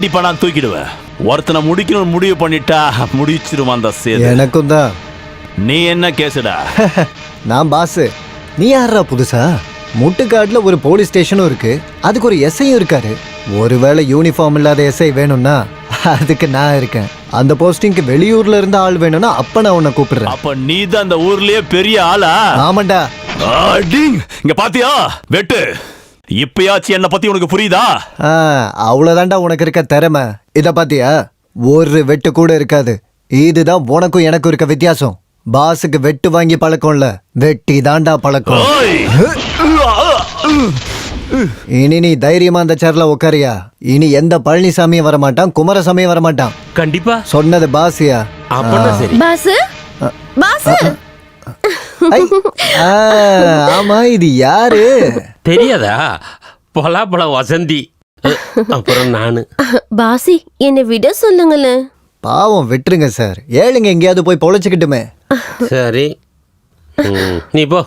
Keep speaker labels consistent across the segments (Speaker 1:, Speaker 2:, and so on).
Speaker 1: கண்டிப்பா நான் தூக்கிடுவேன். ஒருத்தனை முடிக்கணும்னு முடிவு பண்ணிட்டா முடிச்சிருவான் அந்த சேது.
Speaker 2: எனக்கும் தான்.
Speaker 1: நீ என்ன கேசுடா?
Speaker 2: நான் பாஸ் நீ யாரா புதுசா? முட்டுக்காட்டுல ஒரு போலீஸ் ஸ்டேஷனும் இருக்கு. அதுக்கு ஒரு எஸ்ஐயும் இருக்காரு. ஒருவேளை யூனிஃபார்ம் இல்லாத எஸ்ஐ வேணும்னா அதுக்கு நான் இருக்கேன். அந்த போஸ்டிங்க்கு வெளியூர்ல இருந்து ஆள் வேணும்னா அப்ப நான் உன்னை கூப்பிடுறேன்.
Speaker 1: அப்ப நீ தான் அந்த ஊர்லயே பெரிய ஆளா?
Speaker 2: ஆமாண்டா.
Speaker 1: அடிங். இங்க பாத்தியா? வெட்டு. இப்பயாச்சும் என்ன பத்தி உனக்கு புரியுதா?
Speaker 2: ஆ, அவ்வளவுதான்டா உனக்கு இருக்க திறமை. இத பாத்தியா? ஒரு வெட்டு கூட இருக்காது. இதுதான் உனக்கும் எனக்கும் இருக்க வித்தியாசம். பாஸுக்கு வெட்டு வாங்கி பழக்கம்ல. வெட்டி தாண்டா பழக்கம். இனி நீ தைரியமா அந்த சேர்ல உட்காரியா இனி எந்த பழனிசாமியும் வரமாட்டான் குமாரசாமியும் வரமாட்டான்.
Speaker 3: கண்டிப்பா.
Speaker 2: சொன்னது பாசியா
Speaker 4: பாஸ்? பாஸ்?
Speaker 2: ஆமா இது யாரு?
Speaker 3: தெரியாதா? பலாப்பழம் வசந்தி. அப்புறம் நானு.
Speaker 4: பாசி என்னை விட சொல்லுங்களேன்
Speaker 2: பாவம் விட்டுருங்க சார். ஏழுங்க எங்கேயாவது போய் பொழைச்சுக்கிட்டுமே.
Speaker 3: சரி. நீ போ.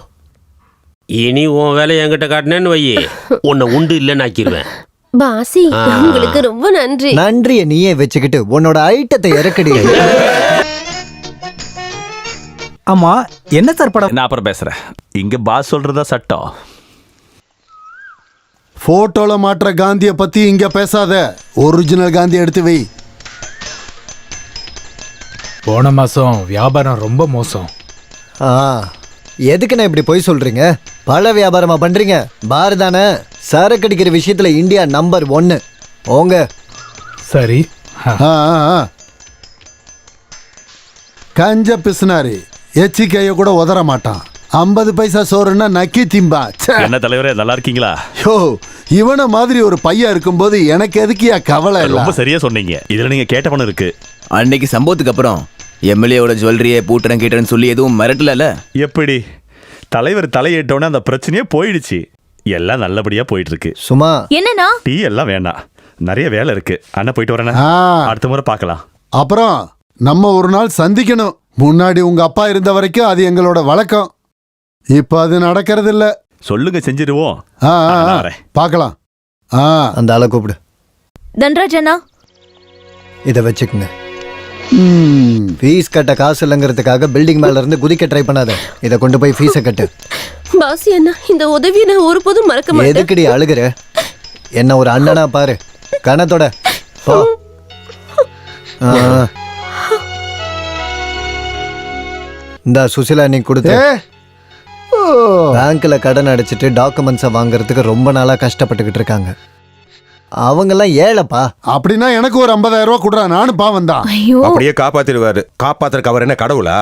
Speaker 3: இனி உன் வேலையை என்கிட்ட காட்டினேன்னு வையே. உன்னை உண்டு இல்லைன்னு ஆக்கிடுவேன்
Speaker 4: பாசி. உங்களுக்கு ரொம்ப நன்றி.
Speaker 2: நன்றிய நீயே வச்சுக்கிட்டு உன்னோட ஐட்டத்தை இறக்கடி.
Speaker 5: ஆமா என்ன சார் படம்?
Speaker 1: நான் அப்புறம் பேசுறேன். இங்க பாஸ் சொல்றதா சட்டம்.
Speaker 6: போட்டோல மாற்ற காந்திய பத்தி இங்க பேசாத. ஒரிஜினல் காந்தி எடுத்து வை.
Speaker 5: போன மாசம் வியாபாரம் ரொம்ப மோசம்.
Speaker 2: ஆ எதுக்குண்ணே இப்படி போய் சொல்றீங்க? பழ வியாபாரமா பண்றீங்க? பார் தானே சரக்கு அடிக்கிற விஷயத்துல இந்தியா நம்பர் ஒன்னு. ஓங்க
Speaker 5: சரி
Speaker 6: ஆ, ஆ, ஆ. கஞ்ச பிசுனாரி. எச்சிக்கைய கூட உதற மாட்டான். ஐம்பது பைசா சோறுன்னா நக்கி திம்பா. ச்சே.
Speaker 1: என்ன தலைவரே நல்லா இருக்கீங்களா?
Speaker 6: யோ இவன மாதிரி ஒரு பையன் இருக்கும்போது எனக்கு எதுக்கியா கவலை இல்ல
Speaker 1: ரொம்ப சரியா சொன்னீங்க. இதுல நீங்க கேட்ட பணம் இருக்கு.
Speaker 7: அன்னைக்கு சம்பவத்துக்கு அப்புறம் எம்எல்ஏவோட ஜுவல்லரியை பூட்டுறேன் கேட்டேன்னு சொல்லி எதுவும் மிரட்டல
Speaker 1: எப்படி? தலைவர் தலையிட்டோன்னே அந்த பிரச்சனையே போயிடுச்சு. எல்லாம் நல்லபடியா போயிட்டு இருக்கு
Speaker 2: சும்மா.
Speaker 4: என்னன்னா
Speaker 1: டீ எல்லாம் வேண்டாம் நிறைய வேலை இருக்கு. அண்ணா போயிட்டு
Speaker 6: ஆ.
Speaker 1: அடுத்த முறை பார்க்கலாம்.
Speaker 6: அப்புறம் நம்ம ஒரு நாள் சந்திக்கணும். முன்னாடி உங்க அப்பா இருந்த வரைக்கும் அது எங்களோட வழக்கம். இப்ப அது நடக்கிறது இல்ல
Speaker 1: சொல்லுங்க செஞ்சிருவோம்.
Speaker 6: ஆ, ஆ,
Speaker 1: நான்
Speaker 6: ஆ.
Speaker 1: வரேன்.
Speaker 6: பார்க்கலாம் ஆ.
Speaker 2: அந்த ஆளை கூப்பிடு.
Speaker 4: தன்ராஜ் அண்ணா.
Speaker 2: இதை வச்சுக்கோங்க.
Speaker 6: ம்.
Speaker 2: ஃபீஸ் கட்ட காசு இல்லைங்கிறதுக்காக பில்டிங் மேல இருந்து குதிக்க ட்ரை பண்ணாத. இதை கொண்டு போய் ஃபீஸை கட்டு.
Speaker 4: பாசி அண்ணா இந்த உதவியை நான் ஒருபோதும் மறக்க மாட்டேன்.
Speaker 2: எதுக்குடி அழுகுற? என்ன ஒரு அண்ணனா பாரு. கணத்தோட போ. ஆ. இந்தா சுசிலா நீ கொடுத்து. பேங்க்ல கடன் அடைச்சிட்டு டாக்குமெண்ட்ஸை வாங்குறதுக்கு ரொம்ப நாளா கஷ்டப்பட்டுக்கிட்டு இருக்காங்க. அவங்கெல்லாம் ஏழைப்பா.
Speaker 6: அப்படின்னா எனக்கு ஒரு 50000 ரூபாய் கொடுறா நானும் பாவம் தான்
Speaker 4: ஐயோ.
Speaker 8: அப்படியே காப்பாத்திடுவாரு. காப்பாத்துறக்கு அவர் என்ன கடவுளா?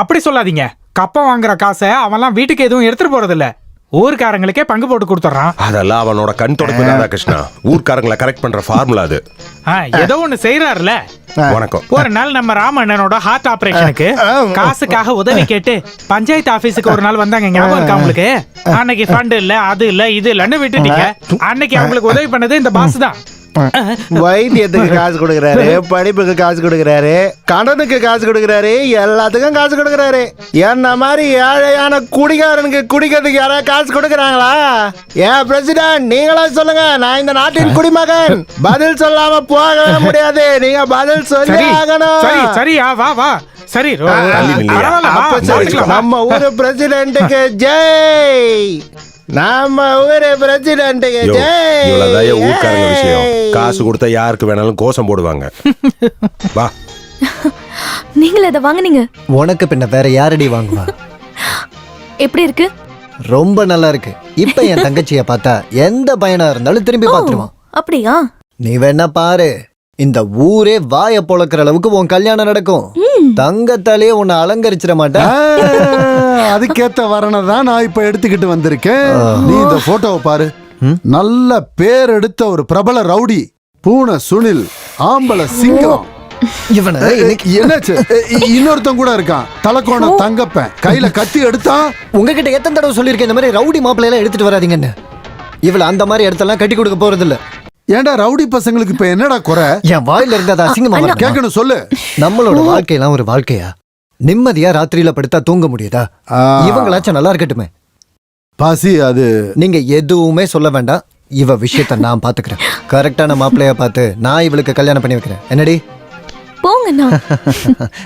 Speaker 5: அப்படி சொல்லாதீங்க. கப்பம் வாங்குற காசை அவன்லாம் வீட்டுக்கு எதுவும் எடுத்துட்டு போறது இல்ல ஊர்க்காரங்களுக்கே பங்கு போட்டு கொடுத்துட்றான்.
Speaker 8: அதெல்லாம் அவனோட கண் தொடப்பு தாதா கிருஷ்ணா ஊர்க்காரங்களை கரெக்ட் பண்ற ஃபார்முலா அது.
Speaker 5: ஏதோ ஒண்ணு செய்யறாருல
Speaker 8: வணக்கம்.
Speaker 5: ஒரு நாள் நம்ம ராமண்ணனோட ஹார்ட் ஆபரேஷனுக்கு காசுக்காக உதவி கேட்டு பஞ்சாயத்து ஆபீஸுக்கு ஒரு நாள் வந்தாங்க. ஞாபகம் இருக்கா உங்களுக்கு? அன்னைக்கு ஃபண்ட் இல்ல அது இல்ல இது இல்லன்னு விட்டுட்டீங்க. அன்னைக்கு அவங்களுக்கு உதவி பண்ணது இந்த பாஸ் தான்.
Speaker 9: வைத்தியத்துக்கு காசு கொடுக்கறாரு படிப்புக்கு காசு கொடுக்கறாரு கடனுக்கு காசு கொடுக்கறாரு எல்லாத்துக்கும் காசு கொடுக்கறாரு. என்ன மாதிரி ஏழையான குடிகாரனுக்கு குடிக்கிறதுக்கு யாராவது காசு கொடுக்கறாங்களா? ஏன் பிரசிடன்ட் நீங்களா சொல்லுங்க. நான் இந்த நாட்டின் குடிமகன். பதில் சொல்லாம போகவே முடியாது. நீங்க பதில் சொல்லி
Speaker 5: சரி
Speaker 9: ஆகணும்.
Speaker 5: சரி சரியா வா வா சரி ரொ-
Speaker 8: தள்ளி நில்லையா?
Speaker 5: பரவாயில்ல, வா,
Speaker 9: அப்ப சரி
Speaker 5: பார்த்துக்கலாம், வா.
Speaker 9: நம்ம ஊரு பிரசிடென்ட்டுக்கு ஜெய். நம்ம ஊரு
Speaker 8: என் ஊர்க்காரங்க விஷயம். காசு கொடுத்தா யாருக்கு வேணாலும் கோஷம் போடுவாங்க. வா.
Speaker 4: நீங்கள அதை வாங்குனீங்க.
Speaker 2: உனக்கு பின்ன வேற யாரடி வாங்குவா?
Speaker 4: எப்படி இருக்கு?
Speaker 2: ரொம்ப நல்லா இருக்கு. இப்ப என் தங்கச்சிய பார்த்தா எந்த பையனா இருந்தாலும் திரும்பி பார்த்துருவான்.
Speaker 4: அப்படியா?
Speaker 2: நீ வேணா பாரு. இந்த ஊரே வாய பொளக்குற அளவுக்கு உன் கல்யாணம் நடக்கும். தங்கத்தாலேயே உன்னை அலங்கரிச்சிட மாட்டேன்.
Speaker 6: அதுக்கேத்த வரணை தான் நான் இப்ப எடுத்துக்கிட்டு வந்திருக்கேன். நீ இந்த போட்டோவை பாரு. நல்ல பேர் எடுத்த ஒரு பிரபல ரவுடி பூனை சுனில் ஆம்பளை சிங்கம். என்னாச்சு? இன்னொருத்தன் கூட இருக்கான். தலக்கோண தங்கப்பன். கையில கத்தி எடுத்தான்
Speaker 2: உங்ககிட்ட எத்தனை தடவை சொல்லியிருக்கேன் இந்த மாதிரி ரவுடி மாப்பிள்ளை எல்லாம் எடுத்துட்டு வராதீங்கன்னு. இவள அந்த மாதிரி இடத்தெல்லாம் கட்டி கொடுக்க போறது இல்ல
Speaker 6: ஏன்டா ரவுடி பசங்களுக்கு இப்ப என்னடா குறை?
Speaker 2: என் வாயில இருந்து அது அசிங்கமா வருமா?
Speaker 6: கேட்கணும் சொல்லு.
Speaker 2: நம்மளோட வாழ்க்கையெல்லாம் ஒரு வாழ்க்கையா? நிம்மதியா ராத்திரியில படுத்தா தூங்க முடியுதா?
Speaker 6: ஆ.
Speaker 2: இவங்களாச்சும் நல்லா இருக்கட்டுமே.
Speaker 6: பாசி அது.
Speaker 2: நீங்க எதுவுமே சொல்ல வேண்டாம். இவ விஷயத்த நான் பாத்துக்கிறேன். கரெக்டான மாப்பிள்ளைய பார்த்து நான் இவளுக்கு கல்யாணம் பண்ணி வைக்கிறேன். என்னடி?
Speaker 4: போங்கண்ணா.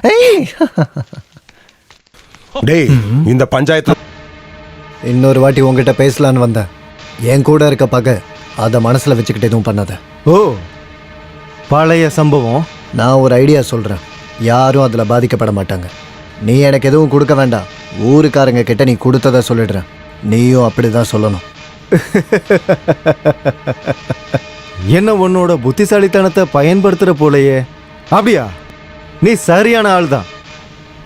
Speaker 2: ஏய்.
Speaker 8: டேய் இந்த பஞ்சாயத்து
Speaker 2: இன்னொரு வாட்டி உங்ககிட்ட பேசலான்னு வந்தேன். என் கூட இருக்க பகை. அதை மனசுல வச்சுக்கிட்டு எதுவும் பண்ணாத.
Speaker 9: ஓ பழைய சம்பவம்.
Speaker 2: நான் ஒரு ஐடியா சொல்றேன். யாரும் அதுல பாதிக்கப்பட மாட்டாங்க. நீ எனக்கு எதுவும் கொடுக்க வேண்டாம். ஊருக்காரங்க கிட்ட நீ கொடுத்தத சொல்லிடுறேன். நீயும் அப்படிதான் சொல்லணும்.
Speaker 9: என்ன உன்னோட புத்திசாலித்தனத்தை பயன்படுத்துற போலயே? அப்படியா? நீ சரியான ஆள் தான்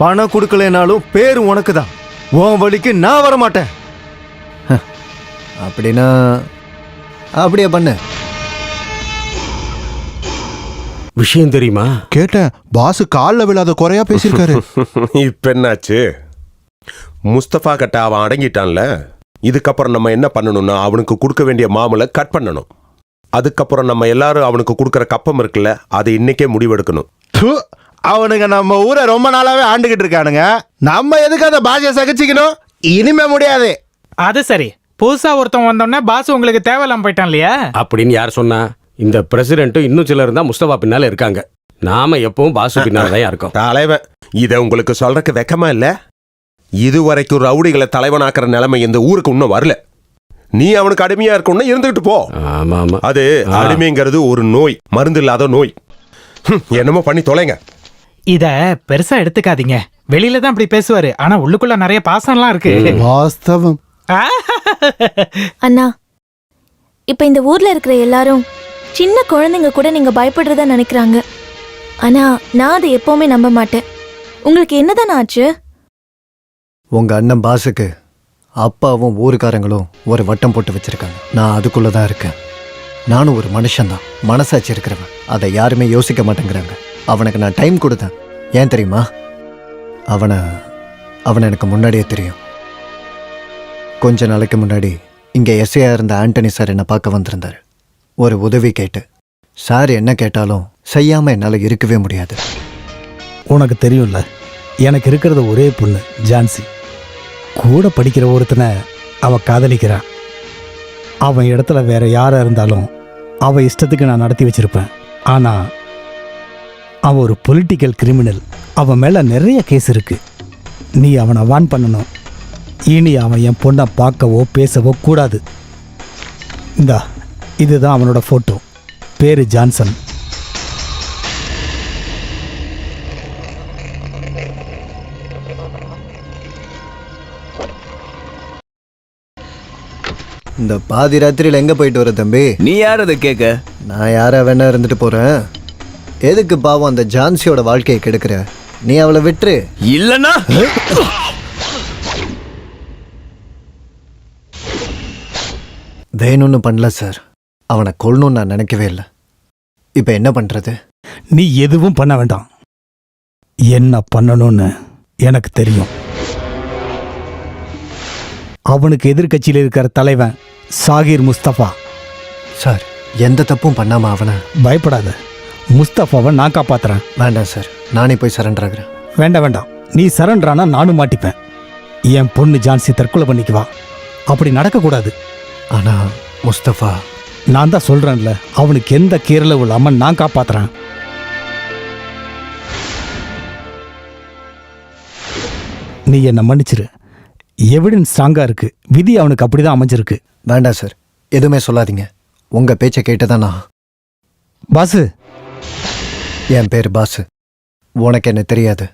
Speaker 9: பணம் கொடுக்கலைனாலும் பேர் உனக்கு தான் உன் வழிக்கு நான் வர மாட்டேன்
Speaker 2: அப்படின்னா அப்படியே பண்ணு.
Speaker 3: விஷயம் தெரியுமா?
Speaker 6: கேட்டேன் பாஸ் கால்ல விழாத குறையா பேசியிருக்காரு.
Speaker 8: இப்ப என்னாச்சு? முஸ்தபா கிட்ட அவன் அடங்கிட்டான்ல. இதுக்கப்புறம் நம்ம என்ன பண்ணணும்னா அவனுக்கு கொடுக்க வேண்டிய மாமலை கட் பண்ணணும். அதுக்கப்புறம் நம்ம எல்லாரும் அவனுக்கு கொடுக்குற கப்பம் இருக்குல்ல அதை இன்னைக்கே முடிவெடுக்கணும்.
Speaker 9: அவனுங்க நம்ம ஊரை ரொம்ப நாளாவே ஆண்டுகிட்டு இருக்கானுங்க. நம்ம எதுக்கு அந்த பாஷையை சகிச்சுக்கணும்? இனிமே முடியாது.
Speaker 5: அது சரி. புதுசா ஒருத்தன் வந்தோடனே பாஸ் உங்களுக்கு தேவையில்லாம போயிட்டான் இல்லையா?
Speaker 3: அப்படின்னு யார் சொன்னா இந்த பிரசிடென்ட்டும் இன்னும் சிலர் தான் முஸ்தபா பின்னால இருக்காங்க. நாம எப்பவும் பாசு பின்னால தான் இருக்கோம்.
Speaker 8: தலைவன் இதை உங்களுக்கு சொல்றதுக்கு வெக்கமா இல்ல? இதுவரைக்கும் ரவுடிகளை தலைவனாக்குற நிலைமை இந்த ஊருக்கு இன்னும் வரல. நீ அவனுக்கு அடிமையா இருக்கணும்னா இருந்துகிட்டு போ.
Speaker 3: ஆமா ஆமா.
Speaker 8: அது. அடிமைங்கிறது ஒரு நோய் மருந்து இல்லாத நோய். ஹம், என்னமோ பண்ணி தொலைங்க.
Speaker 5: இத பெருசா எடுத்துக்காதீங்க. வெளியில தான் அப்படி பேசுவாரு. ஆனா உள்ளுக்குள்ள நிறைய பாசம்லாம் இருக்கு.
Speaker 6: வாஸ்தவம்?
Speaker 10: அண்ணா இப்ப இந்த ஊர்ல இருக்கிற எல்லாரும் சின்ன குழந்தைங்க கூட நீங்க பயப்படுறதா நினைக்கிறாங்க. ஆனா நான் அதை எப்பவுமே நம்ப மாட்டேன். உங்களுக்கு என்னதான் ஆச்சு?
Speaker 2: உங்க அண்ணன் பாஸுக்கு அப்பாவும் ஊருக்காரங்களும் ஒரு வட்டம் போட்டு வச்சிருக்காங்க. நான் அதுக்குள்ள தான் இருக்கேன். நானும் ஒரு மனுஷன்தான் மனசாட்சி இருக்கிறவன். அதை யாருமே யோசிக்க மாட்டேங்கிறாங்க. அவனுக்கு நான் டைம் கொடுத்தேன். ஏன் தெரியுமா? அவனை அவனை எனக்கு முன்னாடியே தெரியும். கொஞ்ச நாளைக்கு முன்னாடி இங்கே எஸ்ஐயாக இருந்த ஆண்டனி சார் என்னை பார்க்க வந்திருந்தார். ஒரு உதவி கேட்டு. சார் என்ன கேட்டாலும் செய்யாமல் என்னால் இருக்கவே முடியாது.
Speaker 11: உனக்கு தெரியும்ல எனக்கு இருக்கிறது ஒரே பொண்ணு ஜான்சி. கூட படிக்கிற ஒருத்தனை அவள் காதலிக்கிறான் அவன் இடத்துல வேற யாராக இருந்தாலும் அவள் இஷ்டத்துக்கு நான் நடத்தி வச்சிருப்பேன். ஆனால் அவன் ஒரு பொலிட்டிக்கல் கிரிமினல் அவன் மேலே நிறைய கேஸ் இருக்கு. நீ அவனை வான் பண்ணணும். இனி அவன் என் பொண்ணை பார்க்கவோ பேசவோ கூடாது. இந்தா இதுதான் அவனோட ஃபோட்டோ பேரு ஜான்சன்.
Speaker 2: இந்த பாதி ராத்திரியில் எங்கே போயிட்டு வர தம்பி?
Speaker 7: நீ யார் அதை கேட்க?
Speaker 2: நான் யாரா வேணா இருந்துட்டு போறேன். எதுக்கு பாவம் அந்த ஜான்சியோட வாழ்க்கையை கெடுக்கிற? நீ அவளை விட்டுரு.
Speaker 7: இல்லனா
Speaker 2: வேணும்னு பண்ணல சார். அவனை கொல்லணும்னு நான் நினைக்கவே இல்லை. இப்போ என்ன பண்றது?
Speaker 11: நீ எதுவும் பண்ண வேண்டாம். என்ன பண்ணணும்னு எனக்கு தெரியும். அவனுக்கு எதிர்க்கட்சியில் இருக்கிற தலைவன் சாகிர் முஸ்தபா.
Speaker 2: சார் எந்த தப்பும் பண்ணாம அவனை
Speaker 11: பயப்படாத. முஸ்தபாவை நான் காப்பாத்துறேன்.
Speaker 2: வேண்டாம் சார். நானே போய் சரண்டர் ஆகுறேன்.
Speaker 11: வேண்டாம் வேண்டாம். நீ சரண்டரானா நானும் மாட்டிப்பேன். என் பொண்ணு ஜான்சி தற்கொலை பண்ணிக்குவா. அப்படி நடக்கக்கூடாது.
Speaker 2: ஆனா முஸ்தபா
Speaker 11: நான் தான் சொல்றேன்ல அவனுக்கு எந்த கீரலும் இல்லாம நான் காப்பாத்துறேன். நீ என்னை மன்னிச்சிரு. எவிடன்ஸ் ஸ்ட்ராங்கா இருக்கு. விதி அவனுக்கு அப்படிதான் அமைஞ்சிருக்கு.
Speaker 2: வேண்டாம் சார். எதுவுமே சொல்லாதீங்க. உங்க பேச்சை கேட்டுதான்? நான்
Speaker 11: பாசு.
Speaker 2: என் பேர் பாசு. உனக்கு என்ன தெரியாது.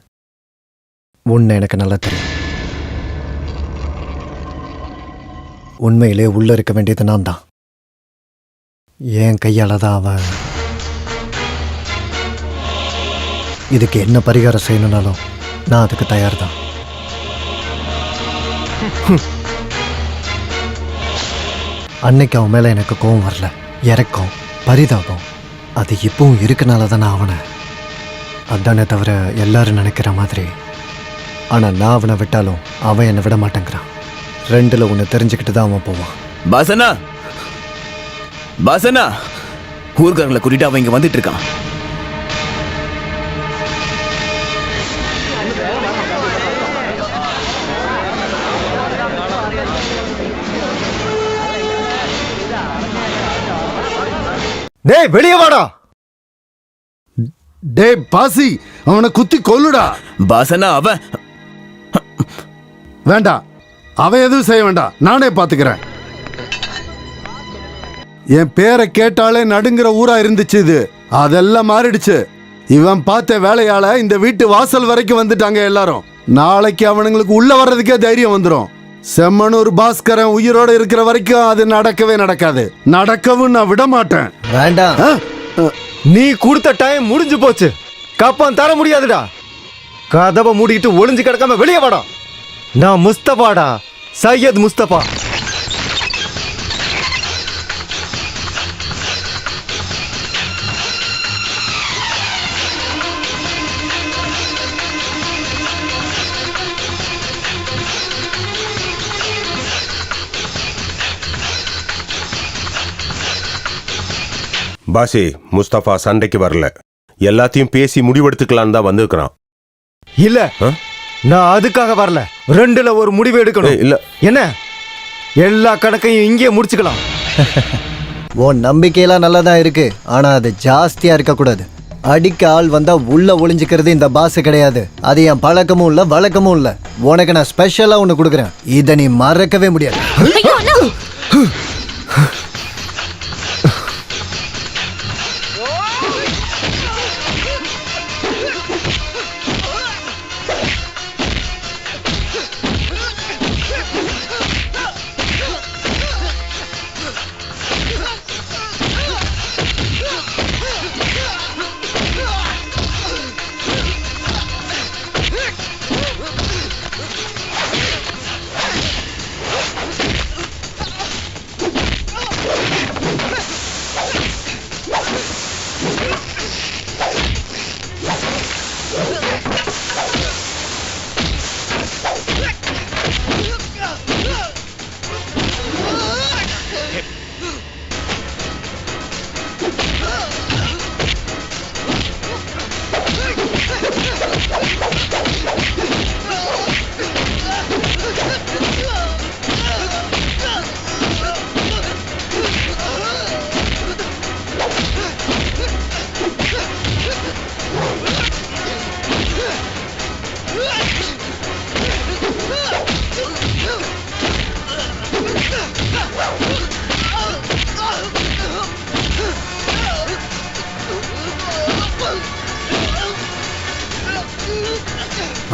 Speaker 2: உன்னை எனக்கு நல்லா தெரியும். உண்மையிலே உள்ள இருக்க வேண்டியது நான் தான் என் கையால தான் அவன் இதுக்கு என்ன பரிகாரம் செய்யணும்னாலும் நான் அதுக்கு தயார் தான் அன்னைக்கு அவன் மேல எனக்கு கோவம் வரல. இறக்கம் பரிதாபம். அது இப்பவும் இருக்கனால தான் நான் அவனை அதானே தவிர எல்லாரும் நினைக்கிற மாதிரி. ஆனால் நான் அவனை விட்டாலும் அவன் என்னை விட மாட்டேங்கிறான். ரெண்டுல ஒன்று தெரிஞ்சுக்கிட்டு தான் அவன் போவான்.
Speaker 7: பாசனா! பாசனா! ஊர்காரங்களை கூட்டிட்டு அவன் இங்க வந்துட்டு இருக்கான்.
Speaker 2: டேய் வெளியே வாடா!
Speaker 6: டேய் பாசி அவனை குத்தி கொல்லுடா.
Speaker 7: பாசனா அவன்
Speaker 6: வேண்டாம் அவன் எதுவும் செய்ய வேண்டாம். நானே பாத்துக்கிறேன் என் பேரை கேட்டாலே நடுங்கிற ஊரா இருந்துச்சு இது. அதெல்லாம் மாறிடுச்சு. இவன் பார்த்த வேலையால இந்த வீட்டு வாசல் வரைக்கும் வந்துட்டாங்க எல்லாரும். நாளைக்கு அவனுங்களுக்கு உள்ள வர்றதுக்கே தைரியம் வந்துடும் செம்மனூர் பாஸ்கரன் உயிரோட இருக்கிற வரைக்கும் அது நடக்கவே நடக்காது. நடக்கவும் நான் விட மாட்டேன்.
Speaker 2: வேண்டாம்? நீ கொடுத்த டைம் முடிஞ்சு போச்சு. கப்பம் தர முடியாதுடா. கதவை மூடிட்டு ஒளிஞ்சு கிடக்காம வெளியே வாடா. நான் முஸ்தபாடா. சையத் முஸ்தபா.
Speaker 8: பாசி முஸ்தபா சண்டைக்கு வரல. எல்லாத்தையும் பேசி முடிவெடுத்துக்கலான்னு தான் வந்திருக்கிறான்.
Speaker 2: இல்ல? நான் அதுக்காக வரல. ரெண்டுல ஒரு முடிவு எடுக்கணும்.
Speaker 8: இல்ல.
Speaker 2: என்ன? எல்லா கணக்கையும் இங்கே முடிச்சுக்கலாம். உன் நம்பிக்கையெல்லாம் நல்லா தான் இருக்கு. ஆனா அது ஜாஸ்தியா இருக்க கூடாது அடிக்க ஆள் வந்தா உள்ள ஒளிஞ்சுக்கிறது இந்த பாஸ் கிடையாது. அது என் பழக்கமும் இல்ல வழக்கமும் இல்ல. உனக்கு நான் ஸ்பெஷலா ஒன்னு கொடுக்குறேன். இதை நீ மறக்கவே முடியாது.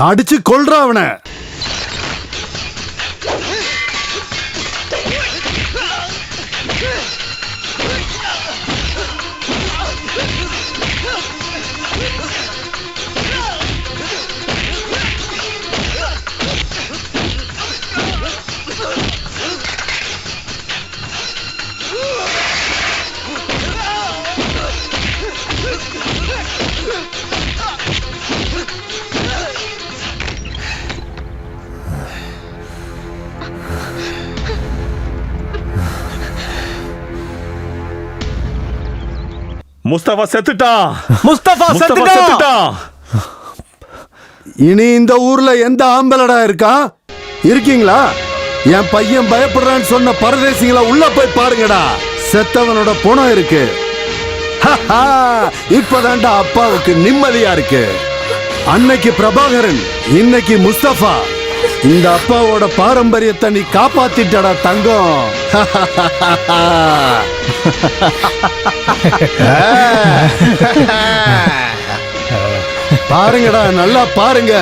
Speaker 6: அடிச்சு கொள்றா அவனை.
Speaker 1: முஸ்தபா செத்துட்டான்
Speaker 2: முஸ்தபா
Speaker 1: செத்துட்டான்
Speaker 6: இனி இந்த ஊர்ல எந்த ஆம்பளடா இருக்கா? இருக்கீங்களா? என் பையன் பயப்படுறான்னு சொன்ன பரதேசிகளை உள்ள போய் பாருங்கடா. செத்தவனோட புணம் இருக்கு. இப்பதான்டா அப்பாவுக்கு நிம்மதியா இருக்கு. அன்னைக்கு பிரபாகரன் இன்னைக்கு முஸ்தபா. இந்த அப்பாவோட பாரம்பரியத்தை நீ காப்பாத்திட்டடா தங்கம். பாருங்கடா நல்லா பாருங்க.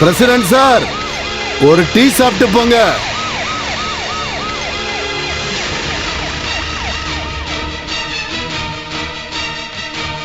Speaker 6: பிரசிடென்ட் சார் ஒரு டீ சாப்பிட்டு போங்க.